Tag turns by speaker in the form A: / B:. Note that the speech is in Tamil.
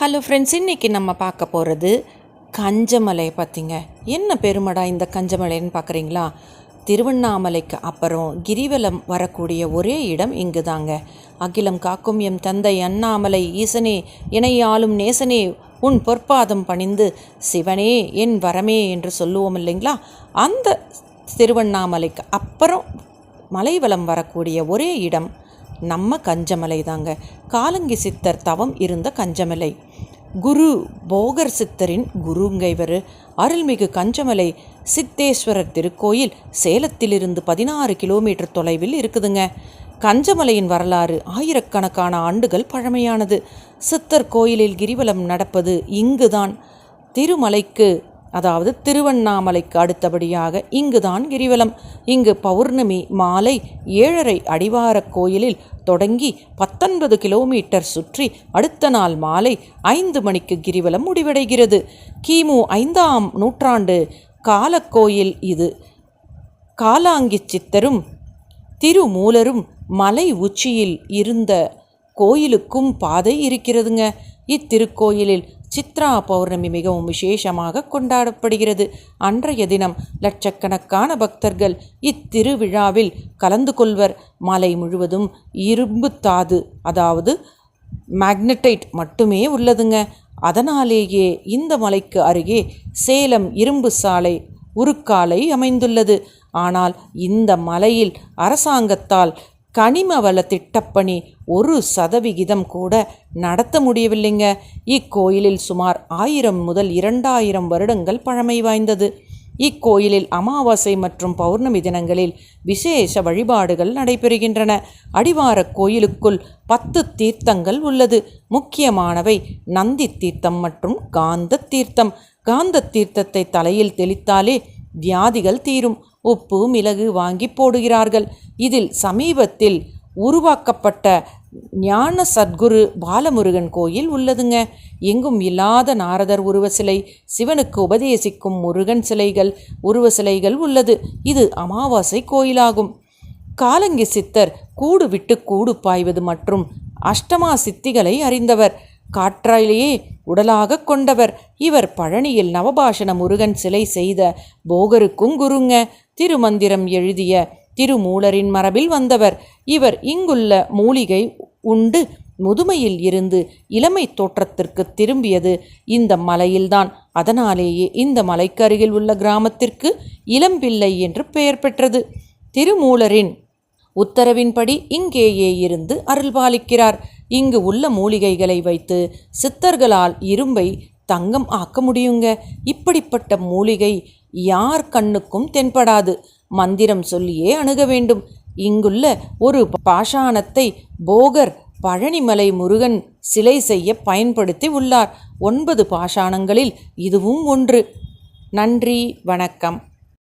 A: ஹலோ ஃப்ரெண்ட்ஸ் இன்றைக்கி நம்ம பார்க்க போகிறது கஞ்சமலை பார்த்திங்க என்ன பெருமடா இந்த கஞ்சமலைன்னு பார்க்குறீங்களா? திருவண்ணாமலைக்கு அப்புறம் கிரிவலம் வரக்கூடிய ஒரே இடம் இங்கு தாங்க அகிலம் காக்கும் எம் தந்தை அண்ணாமலை ஈசனே இணையாலும் நேசனே உன் பொற்பாதம் பணிந்து சிவனே என் வரமே என்று சொல்லுவோம் இல்லைங்களா? அந்த திருவண்ணாமலைக்கு அப்புறம் மலைவலம் வரக்கூடிய ஒரே இடம் நம்ம கஞ்சமலை தாங்க காலங்கி சித்தர் தவம் இருந்த கஞ்சமலை. குரு போகர் சித்தரின் குருங்க இவர். அருள்மிகு கஞ்சமலை சித்தேஸ்வரர் திருக்கோயில் சேலத்திலிருந்து பதினாறு கிலோமீட்டர் தொலைவில் இருக்குதுங்க. கஞ்சமலையின் வரலாறு ஆயிரக்கணக்கான ஆண்டுகள் பழமையானது. சித்தர் கோயிலில் கிரிவலம் நடப்பது இங்குதான். திருமலைக்கு அதாவது திருவண்ணாமலைக்கு அடுத்தபடியாக இங்குதான் கிரிவலம். இங்கு பௌர்ணமி மாலை ஏழரை அடிவாரக் கோயிலில் தொடங்கி பத்தொன்பது கிலோமீட்டர் சுற்றி அடுத்த நாள் மாலை ஐந்து மணிக்கு கிரிவலம் முடிவடைகிறது. கிமு ஐந்தாம் நூற்றாண்டு காலக்கோயில் இது. காலாங்கி சித்தரும் திருமூலரும் மலை உச்சியில் இருந்த கோயிலுக்கும் பாதை இருக்கிறதுங்க. இத்திருக்கோயிலில் சித்ரா பௌர்ணமி மிகவும் விசேஷமாக கொண்டாடப்படுகிறது. அன்றைய தினம் லட்சக்கணக்கான பக்தர்கள் இத்திருவிழாவில் கலந்து கொள்வர். மலை முழுவதும் இரும்பு தாது அதாவது மேக்னடைட் மட்டுமே உள்ளதுங்க. அதனாலேயே இந்த மலைக்கு அருகே சேலம் இரும்பு சாலை உருக்காலை அமைந்துள்ளது. ஆனால் இந்த மலையில் அரசாங்கத்தால் கனிம வள திட்டப்பணி ஒரு சதவிகிதம் கூட நடத்த முடியவில்லைங்க. இக்கோயிலில் சுமார் ஆயிரம் முதல் இரண்டாயிரம் வருடங்கள் பழமை வாய்ந்தது. இக்கோயிலில் அமாவாசை மற்றும் பௌர்ணமி தினங்களில் விசேஷ வழிபாடுகள் நடைபெறுகின்றன. அடிவார கோயிலுக்குள் பத்து தீர்த்தங்கள் உள்ளது. முக்கியமானவை நந்தி தீர்த்தம் மற்றும் காந்த தீர்த்தம். காந்த தீர்த்தத்தை தலையில் தெளித்தாலே வியாதிகள் தீரும். உப்பு மிளகு வாங்கி போடுகிறார்கள். இதில் சமீபத்தில் உருவாக்கப்பட்ட ஞான சத்குரு பாலமுருகன் கோயில் உள்ளதுங்க. எங்கும் இல்லாத நாரதர் உருவ சிலை சிவனுக்கு உபதேசிக்கும் முருகன் சிலைகள் உருவ சிலைகள் உள்ளது. இது அமாவாசை கோயிலாகும். காலங்கி சித்தர் கூடு விட்டு கூடு பாய்வது மற்றும் அஷ்டமா சித்திகளை அறிந்தவர். காற்றாலேயே உடலாக கொண்டவர். இவர் பழனியில் நவபாஷண முருகன் சிலை செய்த போகருக்கும் குருங்க திருமந்திரம் எழுதிய திருமூலரின் மரபில் வந்தவர். இவர் இங்குள்ள மூலிகை உண்டு முதுமையில் இருந்து இளமை தோற்றத்திற்கு திரும்பியது இந்த மலையில்தான். அதனாலேயே இந்த மலைக்கு அருகில் உள்ள கிராமத்திற்கு இளம்பிள்ளை என்று பெயர் பெற்றது. திருமூலரின் உத்தரவின்படி இங்கேயே இருந்து அருள்பாலிக்கிறார். இங்கு உள்ள மூலிகைகளை வைத்து சித்தர்களால் இரும்பை தங்கம் ஆக்க முடியுங்க. இப்படிப்பட்ட மூலிகை யார் கண்ணுக்கும் தென்படாது. மந்திரம் சொல்லியே அணுக வேண்டும். இங்குள்ள ஒரு பாஷாணத்தை போகர் பழனிமலை முருகன் சிலை செய்ய பயன்படுத்தி உள்ளார். ஒன்பது பாஷாணங்களில் இதுவும் ஒன்று. நன்றி வணக்கம்.